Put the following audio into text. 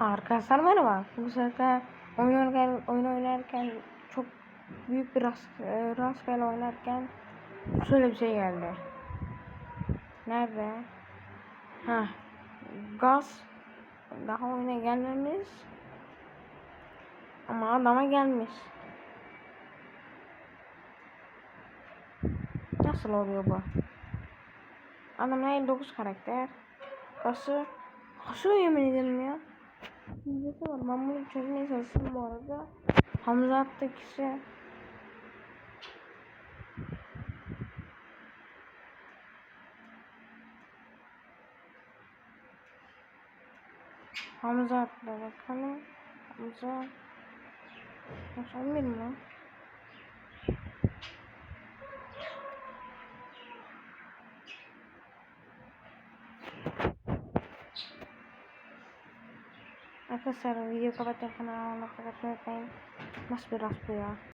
Arkadaşlar merhaba. Bu sefer oyun oynarken, oyun oynarken çok büyük bir rast, e, rastgele oynarken şöyle bir şey geldi. Nerede? Ha, gaz daha oyuna gelmemiş ama adama gelmiş. Nasıl oluyor bu? Adamın 59 karakter. Kası kasıyor yemin ederim ya. Neyse var. Ben bunu çözmeye çalıştım bu arada. Hamza attı kişi. Hamza attı bakalım. Hamza. Nasıl lan? Arkadaşlar video kapatırken kanalına kapatmayı unutmayın. Nasıl bir rast bu ya?